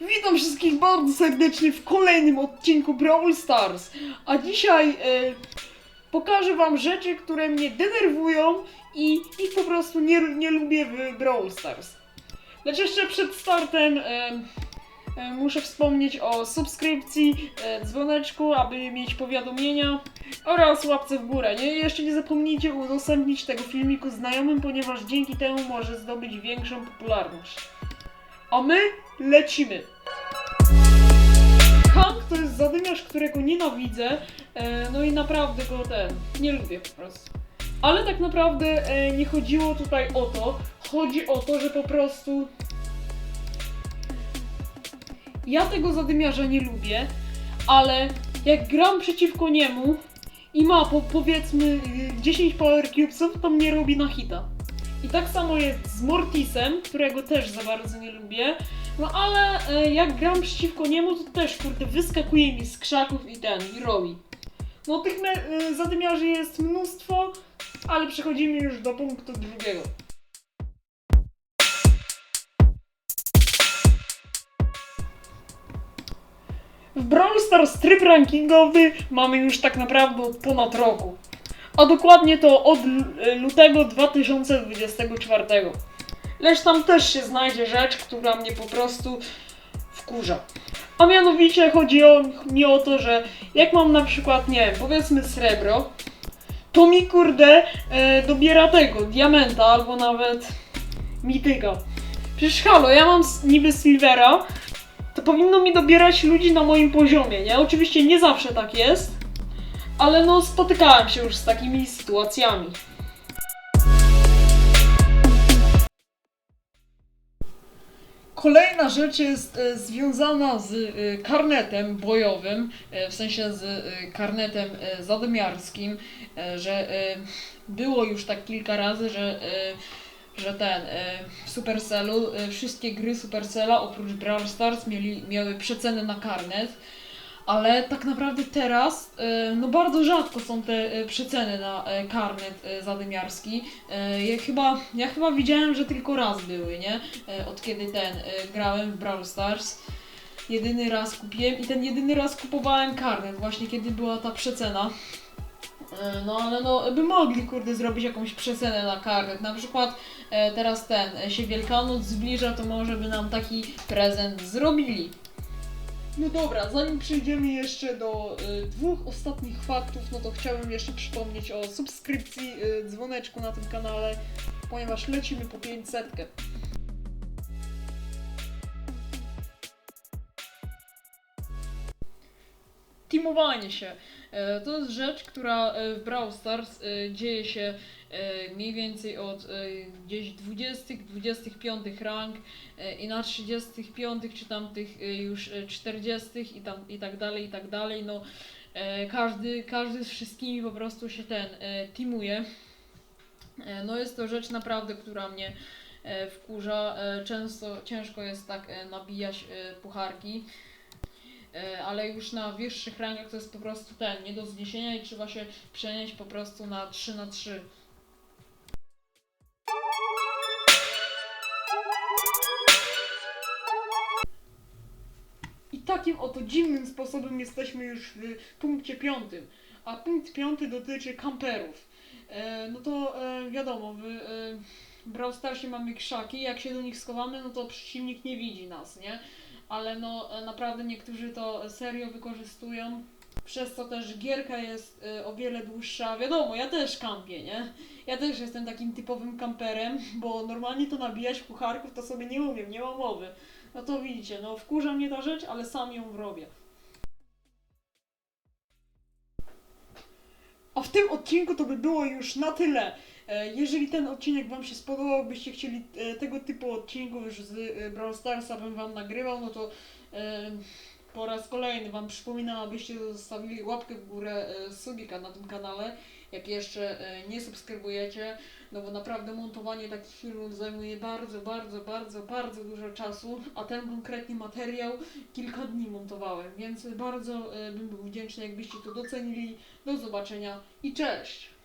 Witam wszystkich bardzo serdecznie w kolejnym odcinku Brawl Stars. A dzisiaj e, pokażę wam rzeczy, które mnie denerwują i ich po prostu nie, nie lubię w Brawl Stars. Lecz jeszcze przed startem e, e, muszę wspomnieć o subskrypcji, e, dzwoneczku, aby mieć powiadomienia oraz łapce w górę. Nie, jeszcze nie zapomnijcie udostępnić tego filmiku znajomym, ponieważ dzięki temu może zdobyć większą popularność. A my lecimy. Hank to jest zadymiarz, którego nienawidzę. E, no i naprawdę go ten nie lubię po prostu. Ale tak naprawdę e, nie chodziło tutaj o to. Chodzi o to, że po prostu ja tego zadymiarza nie lubię, ale jak gram przeciwko niemu i ma po, powiedzmy y, 10 power cubesów, to mnie robi na hita. I tak samo jest z Mortisem, którego też za bardzo nie lubię. No ale e, jak gram przeciwko niemu, to też kurde wyskakuje mi z krzaków i ten, i robi. No tych e, zadymiarzy jest mnóstwo, ale przechodzimy już do punktu drugiego. W Brawl Stars tryb rankingowy mamy już tak naprawdę ponad roku. A dokładnie to od lutego 2024. Lecz tam też się znajdzie rzecz, która mnie po prostu wkurza. A mianowicie chodzi o, mi o to, że jak mam na przykład, nie wiem, powiedzmy srebro, to mi kurde e, dobiera tego, diamenta albo nawet mityka. Przecież halo, ja mam niby silvera, to powinno mi dobierać ludzi na moim poziomie, nie? Oczywiście nie zawsze tak jest, ale no spotykałem się już z takimi sytuacjami. Kolejna rzecz jest e, związana z e, karnetem bojowym, e, w sensie z e, karnetem e, zadymiarskim, e, że e, było już tak kilka razy, że, e, że ten e, w Supercellu e, wszystkie gry Supercella oprócz Brawl Stars mieli, miały przeceny na karnet. Ale tak naprawdę teraz, e, no bardzo rzadko są te e, przeceny na e, karnet zadymiarski. Ja chyba, ja chyba widziałem, że tylko raz były, nie? Od kiedy ten grałem w Brawl Stars. Jedyny raz kupiłem i ten jedyny raz kupowałem karnet, właśnie kiedy była ta przecena. No ale no, by mogli kurde zrobić jakąś przecenę na karnet. Na przykład teraz ten się Wielkanoc zbliża, to może by nam taki prezent zrobili. No dobra, zanim przejdziemy jeszcze do y, dwóch ostatnich faktów, no to chciałem jeszcze przypomnieć o subskrypcji, y, dzwoneczku na tym kanale, ponieważ lecimy po 500. Teamowanie się. E, To jest rzecz, która e, w Brawl Stars e, dzieje się mniej więcej od gdzieś 20, 25 rank i na 35 czy tam tych już e, 40 i, tam, i tak dalej, i tak dalej. No, każdy, każdy z wszystkimi po prostu się ten teamuje. No jest to rzecz naprawdę, która mnie wkurza. Często ciężko jest tak nabijać pucharki. E, Ale już na wyższych rangach to jest po prostu ten, nie do zniesienia i trzeba się przenieść po prostu na 3 na 3 I takim oto dziwnym sposobem jesteśmy już w punkcie piątym. A punkt piąty dotyczy kamperów. E, no to e, wiadomo, w e, Brawl Starsie mamy krzaki, jak się do nich schowamy, no to przeciwnik nie widzi nas, nie? Ale no e, naprawdę niektórzy to serio wykorzystują. Przez co też gierka jest e, o wiele dłuższa. Wiadomo, ja też kampię, nie? Ja też jestem takim typowym kamperem, bo normalnie to nabijać pucharków to sobie nie umiem, nie mam mowy. No to widzicie, no wkurza mnie ta rzecz, ale sam ją robię. A w tym odcinku to by było już na tyle. E, Jeżeli ten odcinek Wam się spodobał, byście chcieli e, tego typu odcinków z e, Brawl Starsa bym Wam nagrywał, no to po raz kolejny Wam przypominam, abyście zostawili łapkę w górę subika na tym kanale, jak jeszcze nie subskrybujecie, no bo naprawdę montowanie takich filmów zajmuje bardzo, bardzo, bardzo, bardzo dużo czasu, a ten konkretnie materiał kilka dni montowałem, więc bardzo bym był wdzięczny, jakbyście to docenili. Do zobaczenia i cześć!